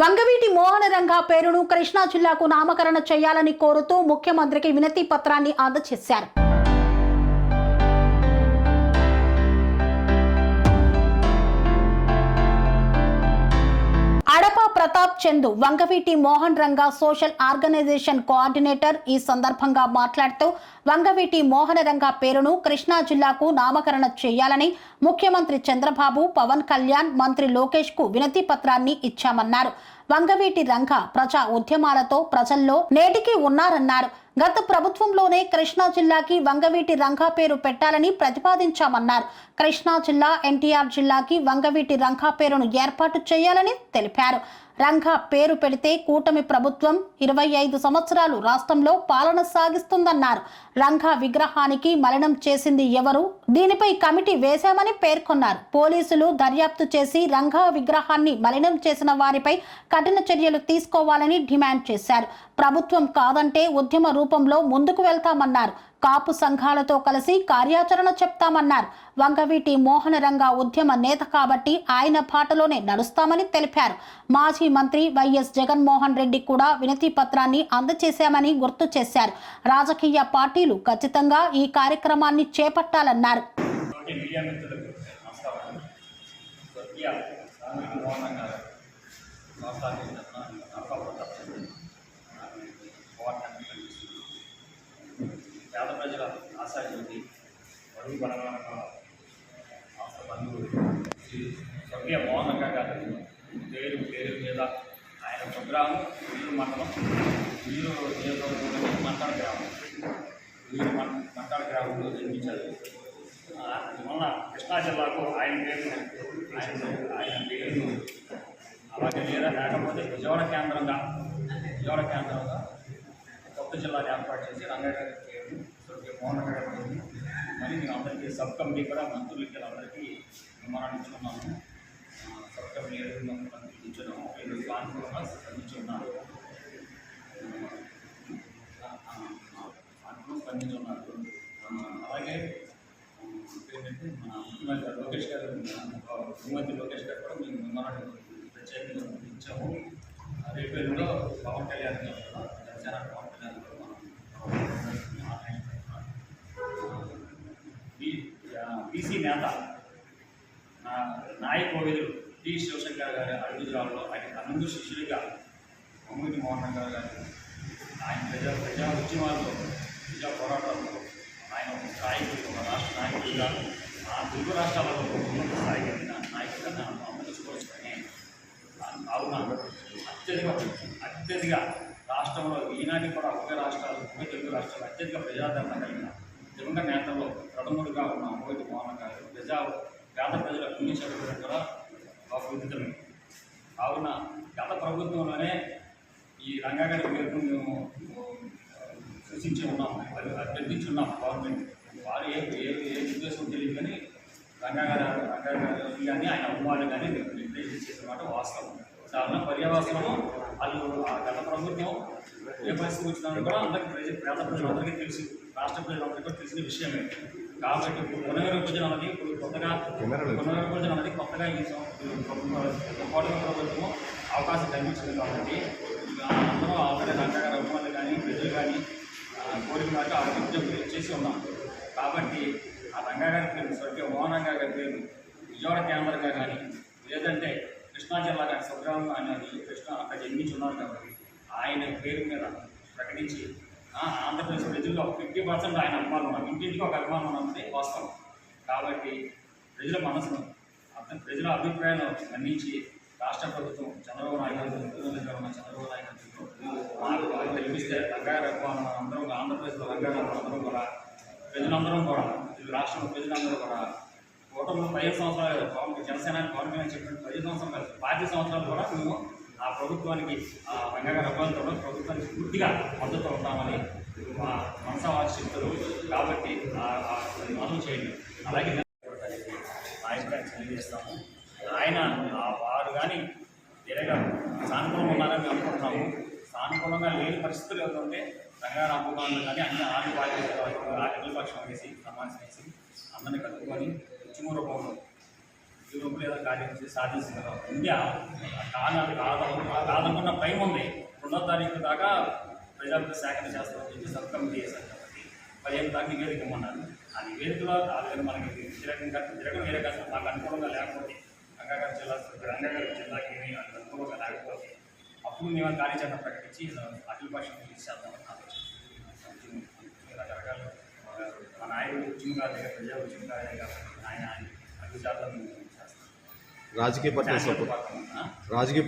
వంగవీటి మోహనరంగ పేరును కృష్ణా జిల్లాకు నామకరణ చేయాలని కోరుతూ ముఖ్యమంత్రికి వినతి పత్రాన్ని అందజేశారు. Chandu Vangaveeti Mohan Ranga social organisation coordinator ఈ సందర్భంగా మాట్లాడుతూ వంగవీటి మోహన రంగా పేరును కృష్ణా జిల్లాకు నామకరణ చేయాలని ముఖ్యమంత్రి చంద్రబాబు పవన్ కళ్యాణ్ మంత్రి లోకేష్కు వినతి పత్రాన్ని ఇచ్చామన్నారు. వంగవీటి రంగ ప్రజా ఉద్యమాలతో ప్రజల్లో నేటికి ఉన్నారన్నారు. గత ప్రభుత్వంలోనే కృష్ణా జిల్లాకి వంగవీటి రంగా పేరు పెట్టాలని ప్రతిపాదించామన్నారు. కృష్ణా జిల్లా ఎన్టీఆర్ జిల్లాకి వంగవీటి రంగా పేరును ఏర్పాటు చేయాలని తెలిపారు. రంగా పేరు పెడితే కూటమి ప్రభుత్వం ఇరవై ఐదు సంవత్సరాలు రాష్ట్రంలో పాలన సాగిస్తుందన్నారు. రంగా విగ్రహానికి మలినం చేసింది ఎవరు? దీనిపై కమిటీ వేశామని పేర్కొన్నారు. పోలీసులు దర్యాప్తు చేసి రంగా విగ్రహాన్ని మలినం చేసిన వారిపై కఠిన చర్యలు తీసుకోవాలని డిమాండ్ చేశారు. ప్రభుత్వం కాదంటే ఉద్యమ రూపంలో ముందుకు వెళ్తామన్నారు. కాపు సంఘాలతో కలిసి కార్యాచరణ చెప్తామన్నారు. వంగవీటి మోహనరంగ ఉద్యమ నేత కాబట్టి ఆయన పాటలోనే నడుస్తామని తెలిపారు. మాజీ మంత్రి వైఎస్ జగన్మోహన్ రెడ్డి కూడా వినతి పత్రాన్ని అందజేశామని గుర్తు చేశారు. రాజకీయ పార్టీలు ఖచ్చితంగా ఈ కార్యక్రమాన్ని చేపట్టాలన్నారు తోటి మీడియా మిత్రులకు నమస్కారం స్వర్గీయ సాంఘిక మోహన్ గారు రాష్ట్రానికి చెందిన నరసా ప్రతాప్ చంద్ర పోరాటాన్ని కలిగిస్తుంది పేద ప్రజల ఆశాజ్యోతి బడుగు బలమైన రాష్ట్ర బంధువులు శ్రీ స్వర్గీయ మోహన్ గారు పేరు పేరు మీద ఆయన స్వగ్రామం ఇల్లు మండలం ఇల్లు నియోజకవర్గంలో మంటాడ గ్రామం. ఇల్లు మంటాడ గ్రామంలో జన్మించారు. మొన్న కృష్ణా జిల్లాకు ఆయన పేరు ఆయన ఆయన పేరును అలాగే లేదా లేకపోతే విజయవాడ కేంద్రంగా విజయవాడ కేంద్రంగా కొత్త జిల్లాని ఏర్పాటు చేసి రంగారెడ్డి గారి పేరు మరి మేము అందరికీ సబ్ కమిటీ కూడా మంత్రులకి అందరికీ విమానాన్ని ఇచ్చుకున్నాము సబ్ కమిటీ ఏడు మంత్రులు ఇచ్చున్నాము వీళ్ళు సానుకూలంగా స్పందించున్నారు సానుకూలంగా స్పందించున్నారు అలాగే ఏంటంటే మన ముఖ్యమంత్రి లోకేష్ గారు ముఖ్యమంత్రి లోకేష్ గారు కూడా మేము విమానాన్ని ప్రత్యేకంగా ఇచ్చాము. రేపు ఎల్లుండో పవన్ కళ్యాణ్ గారు కూడా జనసేన పవన్ కళ్యాణ్ గారు మనం మాట్లాడుతున్నాం. బీ- ఆ, బీసీ నేత నా నాయకోవిదులు టి శివశంకర్ గారి అడుగుజాలలో ఆయన శిష్యుడిగా మమ్మూరి మోహన్ గారు గారు ఆయన ప్రజా ప్రజా ఉద్యమాల్లో ప్రజా పోరాటాల్లో ఆయన ఒక స్థాయికి ఒక రాష్ట్ర నాయకుడిగా ఆ తెలుగు రాష్ట్రాలలో ఉన్నత స్థాయికి ఎదిగిన నాయకుడిగా నన్ను అమలుచుకోవచ్చుకొని కావున అత్యధిక అత్యధిక రాష్ట్రంలో ఈనాటి కూడా ఒకే రాష్ట్రాలు ఒకే తెలుగు రాష్ట్రాలు అత్యధిక ప్రజాదరణ కలిగిన దివంగ నేతల్లో ప్రథముడిగా ఉన్న మోహిత్ మోహన్ గారు ప్రజా పేద ప్రజల పుణ్య చదువులను కూడా బాగుంటుంది కావున గత ప్రభుత్వంలోనే ఈ రంగాగారి పేరును మేము సూచించి ఉన్నాం అది అభ్యర్థించి ఉన్నాం గవర్నమెంట్. వారు ఏ ఏ ఏ ఉద్దేశం తెలియదు కానీ రంగాగారి రంగాగారి కానీ ఆయన అభిమానులు కానీ నిర్ణయించి చేసిన మాట వాస్తవం. దానిలో పర్యవసనము వాళ్ళు గత ప్రభుత్వం ఏ పరిస్థితి వచ్చినా కూడా అందరికీ ప్రజ పేద ప్రజలందరికీ తెలుసు. రాష్ట్ర ప్రజలందరికీ కూడా తెలిసిన విషయమే. కాబట్టి ఇప్పుడు పునర్విభజన అనేది ఇప్పుడు కొత్తగా పునర్విభజన అనేది కొత్తగా ఈ ప్రభుత్వం ప్రభుత్వం అవకాశం కల్పించింది కాబట్టి ఇక అందరూ ఆల్రెడీ రంగగారి అభిమానులు కానీ ప్రజలు కానీ కోరిక దాకా ఆ చేసి ఉన్నాం కాబట్టి ఆ రంగాగారి పేరు స్వర్గీయ మోహన్ రంగా గారి పేరు విజయవాడ కేంద్రంగా కానీ లేదంటే కృష్ణా జిల్లా కానీ స్వగ్రామం అనేది కృష్ణ అక్కడ జన్మించి ఉన్నారు కాబట్టి ఆయన పేరు మీద ప్రకటించి ఆంధ్రప్రదేశ్ ప్రజల్లో ఫిఫ్టీ పర్సెంట్ ఆయన అభిమానం ఉన్నాం ఇంటింటికి ఒక అభిమానం ఉన్నది వాస్తవం కాబట్టి ప్రజల మనసును ప్రజల అభిప్రాయాలు మన్నించి రాష్ట్ర ప్రభుత్వం చంద్రబాబు నాయుడు ముఖ్యమంత్రిగా ఉన్న చంద్రబాబు నాయుడు మాకు బాగా కల్పిస్తే అందరం ఆంధ్రప్రదేశ్లో రంగారు అందరం కూడా ప్రజలందరం కూడా రాష్ట్రంలో ప్రజలందరూ కూడా కూటమిలో పదిహేను సంవత్సరాలు పవన్ జనసేన పవన్ కళ్యాణ్ చెప్పిన పదిహేను సంవత్సరాలు పార్టీ సంవత్సరాలు కూడా మేము ఆ ప్రభుత్వానికి ఆ రంగగారి ప్రభుత్వానికి పూర్తిగా మద్దతు ఉంటామని మా మనసావాసి చెప్తారు కాబట్టి ఆ- ఆ అది మనం చేయండి అలాగే నా అభిప్రాయం తెలియజేస్తాము ఆయన ఆ వారు కానీ వేరేగా సానుకూలంగా ఉన్నారని మేము అనుకుంటున్నాము సానుకూలంగా లేని పరిస్థితులు ఏమంటే రంగారామ అభిమానులు కానీ అన్ని ఆడి పార్టీ పక్షం వేసి సమావేశం వేసి అందరిని కలుపుకొని ఉద్యమ రూపంలో యూరోప్లో లేదా కార్యం చేసి సాధించిన ఇండియా కానాడు కాదను కాదనుకున్న టైం ఉంది. రెండో తారీఖు దాకా ప్రజాప్రతి సేకరణ చేస్తామని చెప్పి సబ్ కమిటీ చేశారు కాబట్టి పదిహేను దాకా నివేదిక ఇమ్మన్నారు ఆ నివేదికలో ఆల్రెడీ మనకి వ్యతిరేకంగా వ్యతిరేకం వేరే కాదు. మాకు అనుకూలంగా లేకపోతే రంగాగారి జిల్లా రంగాగారి జిల్లాకి అనుకూలంగా లేకపోతే అప్పుడు మేము కార్యాచరణ ప్రకటించి అఖిల పక్షం చేద్దామని ఆలోచన రకరకాల మా నాయకుడు ఉద్యమ గారి దగ్గర ప్రజా ఉద్యమ గారి దగ్గర ఆయన అన్ని శాతం చేస్తాం రాజకీయ పార్టీ సపోర్ట్. రాజకీయ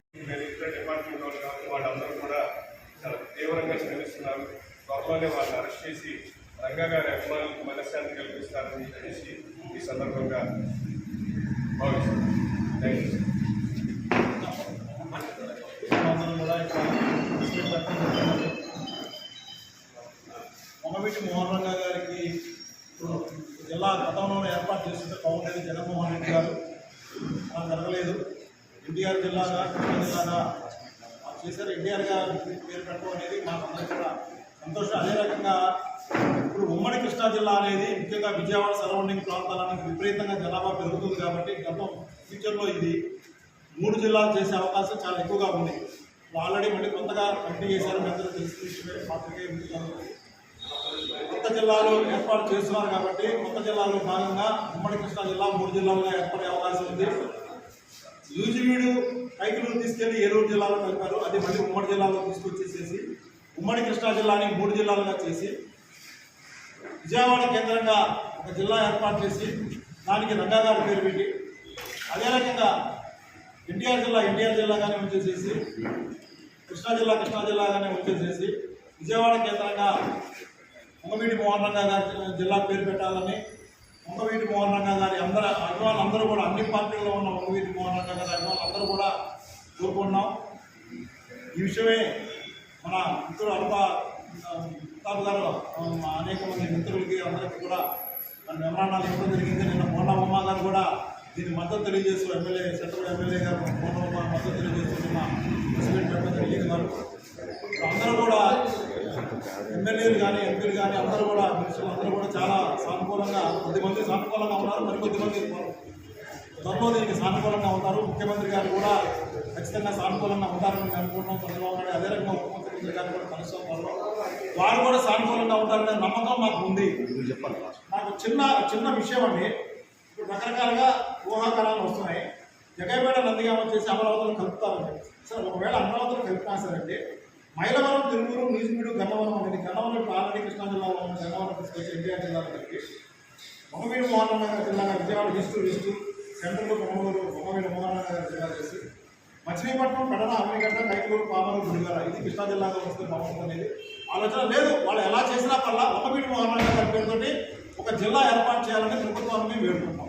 ఇతర డిపార్ట్మెంట్ వాళ్ళు కాబట్టి వాళ్ళందరూ కూడా చాలా తీవ్రంగా శ్రమిస్తున్నారు. త్వరలోనే వాళ్ళని అరెస్ట్ చేసి రంగా గారి అభిమానులకు మనశ్శాంతి కల్పిస్తారని చెప్పేసి ఈ సందర్భంగా భావిస్తున్నాను థ్యాంక్ యూ మొన్నమిటి మోహన్ రంగా గారికి ఇప్పుడు జిల్లా గతంలో ఏర్పాటు చేస్తుంటే బాగుండేది జగన్మోహన్ రెడ్డి గారు. అలా జరగలేదు. ఎన్టీఆర్ జిల్లాగా కృష్ణా జిల్లాగా చేశారు. ఎన్టీఆర్ గారు పేరు పెట్టడం అనేది మాకు కూడా సంతోషం. అదే రకంగా ఇప్పుడు ఉమ్మడి కృష్ణా జిల్లా అనేది ముఖ్యంగా విజయవాడ సరౌండింగ్ ప్రాంతాలకు విపరీతంగా జనాభా పెరుగుతుంది కాబట్టి గతం ఫ్యూచర్లో ఇది మూడు జిల్లాలు చేసే అవకాశం చాలా ఎక్కువగా ఉంది. ఆల్రెడీ మళ్ళీ కొత్తగా కమిటీ చేశారు అందరూ తెలిసిన విషయమే. పాత్రికే కొత్త జిల్లాలు ఏర్పాటు చేస్తున్నారు కాబట్టి కొత్త జిల్లాలో భాగంగా ఉమ్మడి కృష్ణా జిల్లా మూడు జిల్లాలుగా ఏర్పడే అవకాశం ఉంది. యూజివీడు కైకిలూరు తీసుకెళ్ళి ఏలూరు జిల్లాలో కలిపారు. అది మళ్ళీ ఉమ్మడి జిల్లాలో తీసుకొచ్చేసేసి ఉమ్మడి కృష్ణా జిల్లాని మూడు జిల్లాలుగా చేసి విజయవాడ కేంద్రంగా ఒక జిల్లా ఏర్పాటు చేసి దానికి రంగా గారి పేరు పెట్టి అదే రకంగా ఎన్టీఆర్ జిల్లా ఎన్టీఆర్ జిల్లాగానే వచ్చేసేసి కృష్ణా జిల్లా కృష్ణా జిల్లాగానే వచ్చేసేసి విజయవాడ కేంద్రంగా ముంగవీటి మోహన్ రంగా గారి జిల్లా పేరు పెట్టాలని ముంగవీటి మోహన్ రంగా గారి అందరూ అభిమానులు అందరూ కూడా అన్ని పార్టీల్లో ఉన్న ముంగవీటి మోహన్ రంగా గారి అభిమానులు అందరూ కూడా కోరుకున్నాం ఈ విషయమే మన మిత్రుడు అల్ప ప్రతాప్ గారు అనేక మంది మిత్రులకి అందరికీ కూడా మన మెమరాండాలు ఇవ్వడం జరిగింది. నిన్న మోహన్ ఉమ్మ గారు కూడా దీనికి మద్దతు తెలియజేస్తూ ఎమ్మెల్యే సెంట్రల్ ఎమ్మెల్యే గారు మోహన్ ఉమ్మ మద్దతు తెలియజేస్తూ నిన్న ప్రెసిడెంట్ పెట్టడం జరిగింది అందరూ కూడా ఎమ్మెల్యేలు కానీ ఎంపీలు కానీ అందరూ కూడా మినిస్టర్లు అందరూ కూడా చాలా సానుకూలంగా కొద్దిమంది సానుకూలంగా ఉన్నారు మరి కొద్దిమంది త్వరలో దీనికి సానుకూలంగా ఉంటారు. ముఖ్యమంత్రి గారు కూడా ఖచ్చితంగా సానుకూలంగా ఉంటారని అనుకుంటున్నాం చంద్రబాబు నాయుడు అదే రకంగా ఉప ముఖ్యమంత్రి గారు కూడా కలుస్తాం త్వరలో వారు కూడా సానుకూలంగా ఉంటారనే నమ్మకం మాకు ఉంది. చెప్పాలి. నాకు చిన్న చిన్న విషయం అండి. రకరకాలుగా ఊహాకారాలు వస్తున్నాయి. జగైపేట నందిగామ వచ్చేసి అమరావతిలో కలుపుతారని సార్ ఒకవేళ అమరావతిలో కలిపినా సరే అంటే మైలవరం తిరువురు మ్యూజిమీడు గన్నవరం అనేది గన్నవరం ఇప్పుడు ఆల్రెడీ కృష్ణా జిల్లాలో ఉన్న గన్నవరం తీసుకొచ్చి ఎన్టీఆర్ జిల్లాలో కలిపి బొమ్మవీడు మోహన్ నగర్ జిల్లాగా విజయవాడ ఈస్ట్ ఇస్తూ సెంట్రల్ బొమ్మలూరు బొమ్మవీడు మోహన్ నగర్ జిల్లా చేసి మచిలీపట్నం పెడన అమ్మిగడ్డ కైకూరు పామరు గుడిగల ఇది కృష్ణా జిల్లాలో వస్తే బాగుంటుంది అనేది ఆలోచన లేదు. వాళ్ళు ఎలా చేసినా పర్లా బొమ్మవీడు మోహన్ నగర్ పేరుతోటి ఒక జిల్లా ఏర్పాటు చేయాలని ప్రభుత్వాన్ని వేడుకుంటాం